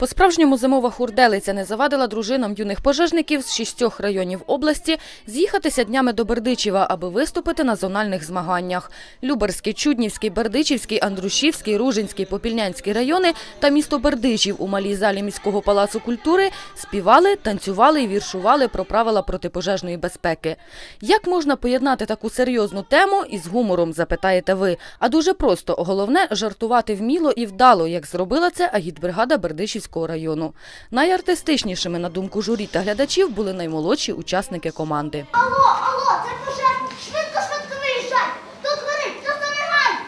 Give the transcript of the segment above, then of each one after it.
По-справжньому зимова хурделиця не завадила дружинам юних пожежників з шістьох районів області з'їхатися днями до Бердичева, аби виступити на зональних змаганнях. Люберський, Чуднівський, Бердичівський, Андрушівський, Ружинський, Попільнянський райони та місто Бердичів у малій залі міського палацу культури співали, танцювали і віршували про правила протипожежної безпеки. Як можна поєднати таку серйозну тему із гумором, запитаєте ви? А дуже просто. Головне – жартувати вміло і вдало, як зробила це агітбригада Бердичівського району. Найартистичнішими, на думку журі та глядачів, були наймолодші учасники команди. Алло, алло, це пожежник! Швидко, швидко виїжджай! Тут горить, просто негай!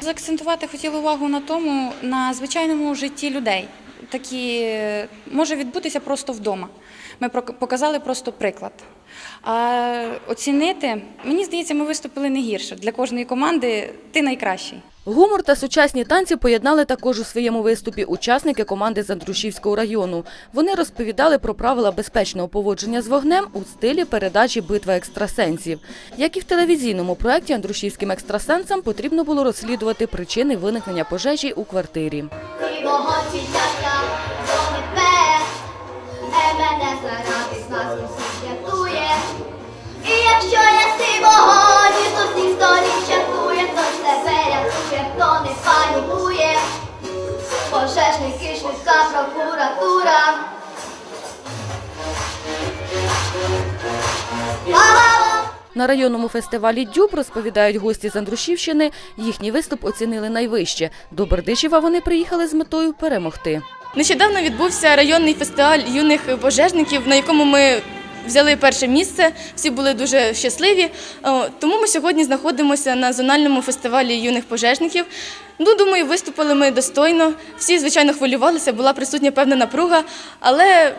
Заакцентувати хотіла увагу на тому, на звичайному житті людей. Такі е, може відбутися просто вдома. Ми показали просто приклад. А оцінити, мені здається, ми виступили не гірше. Для кожної команди ти найкращий. Гумор та сучасні танці поєднали також у своєму виступі учасники команди з Андрушівського району. Вони розповідали про правила безпечного поводження з вогнем у стилі передачі Битва екстрасенсів. Як і в телевізійному проєкті Андрушівським екстрасенсам потрібно було розслідувати причини виникнення пожежі у квартирі. Якщо я сивого, дійсно всіх сторін чатує, то ж тебе рятує, хто не панікує. Пожежники, швидка прокуратура. На районному фестивалі Дюб розповідають гості з Андрушівщини. Їхній виступ оцінили найвище. До Бердичева вони приїхали з метою перемогти. Нещодавно відбувся районний фестиваль юних пожежників, на якому ми взяли перше місце. Всі були дуже щасливі. Тому ми сьогодні знаходимося на зональному фестивалі юних пожежників. Ну, думаю, виступили ми достойно. Всі, звичайно, хвилювалися, була присутня певна напруга, але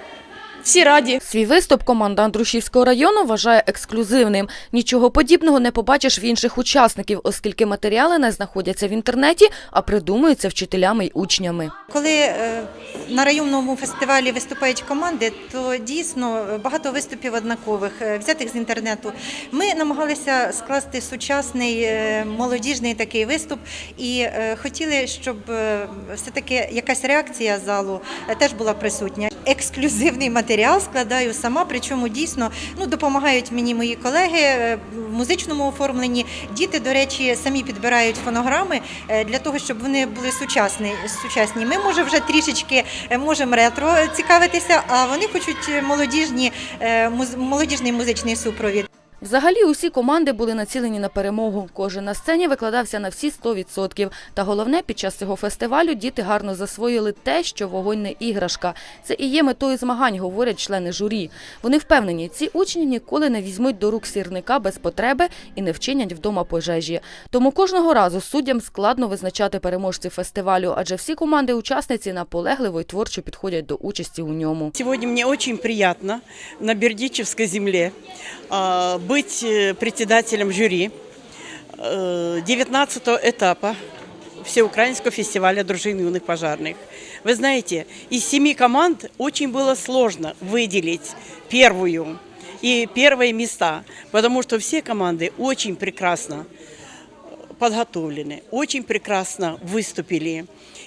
всі раді. Свій виступ команда Андрушівського району вважає ексклюзивним. Нічого подібного не побачиш в інших учасників, оскільки матеріали не знаходяться в інтернеті, а придумуються вчителями й учнями. Коли е, на районному фестивалі виступають команди, то дійсно багато виступів однакових, е, взятих з інтернету. Ми намагалися скласти сучасний е, молодіжний такий виступ і е, хотіли, щоб е, все-таки якась реакція залу е, теж була присутня. Ексклюзивний матеріал складаю сама, причому дійсно ну, допомагають мені мої колеги е, в музичному оформленні. Діти, до речі, самі підбирають фонограми е, для того, щоб вони були сучасні. сучасні. Ми, може, вже трішечки е, можемо ретро цікавитися, а вони хочуть молодіжні, молодіжний музичний супровід. Взагалі усі команди були націлені на перемогу. Кожен на сцені викладався на всі 100%. Та головне, під час цього фестивалю діти гарно засвоїли те, що вогонь не іграшка. Це і є метою змагань, говорять члени журі. Вони впевнені, ці учні ніколи не візьмуть до рук сірника без потреби і не вчинять вдома пожежі. Тому кожного разу суддям складно визначати переможців фестивалю, адже всі команди-учасниці наполегливо й творчо підходять до участі у ньому. Сегодня мне очень приятно на Бердичевской земле а, быть э, председателем жюри 19 этапа Всеукраинского фестиваля дружин юных пожарных. Вы знаете, из семи команд очень было сложно выделить первую и первые места, потому что все команды очень прекрасно подготовлены, очень прекрасно выступили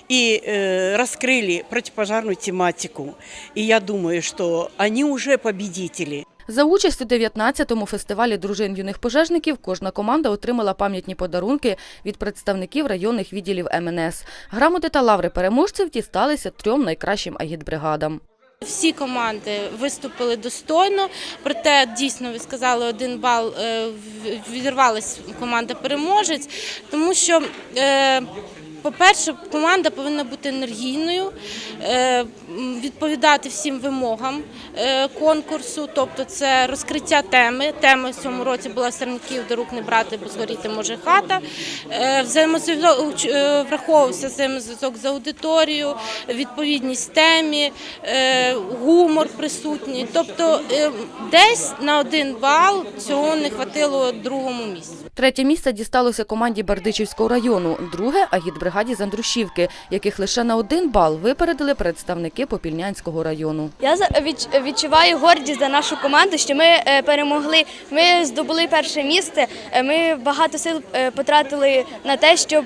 и э, раскрыли противопожарную тематику. И я думаю, что они уже победители. За участь у 19-му фестивалі дружин юних пожежників кожна команда отримала пам'ятні подарунки від представників районних відділів МНС. Грамоти та лаври переможців дісталися трьом найкращим агітбригадам. Всі команди виступили достойно, проте дійсно ви сказали, один бал е, відірвалась команда переможець, тому що. По-перше, команда повинна бути енергійною, е, відповідати всім вимогам е, конкурсу, тобто це розкриття теми. Тема в цьому році була сірників до рук не брати, бо згоріти може хата. Е, враховувався взаємозв'язок з аудиторією, відповідність темі, гумор присутній. Тобто десь на один бал цього не хватило другому місцю. Третє місце дісталося команді Бердичівського району, друге – агітбригаді з Андрушівки, яких лише на один бал випередили представники Попільнянського району. Я відчуваю гордість за нашу команду, що ми е, перемогли. Ми здобули перше місце. Е, Ми багато сил е, потратили на те, щоб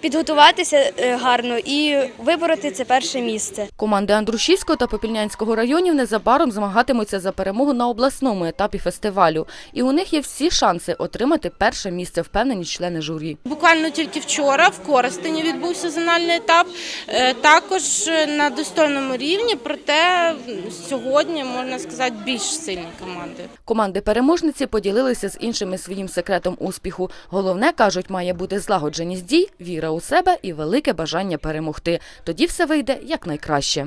підготуватися е, гарно і вибороти це перше місце. Команди Андрушівського та Попільнянського районів незабаром змагатимуться за перемогу на обласному етапі фестивалю. І у них є всі шанси отримати перше місце, впевнені члени журі. Буквально тільки вчора в Коростені відбувся зональний етап, е, також на достойному рівні, проте сьогодні можна сказати більш сильні команди. Команди переможниці поділилися з іншими своїм секретом успіху. Головне, кажуть, має бути злагодженість дій, віра у себе і велике бажання перемогти. Тоді все вийде якнайкраще.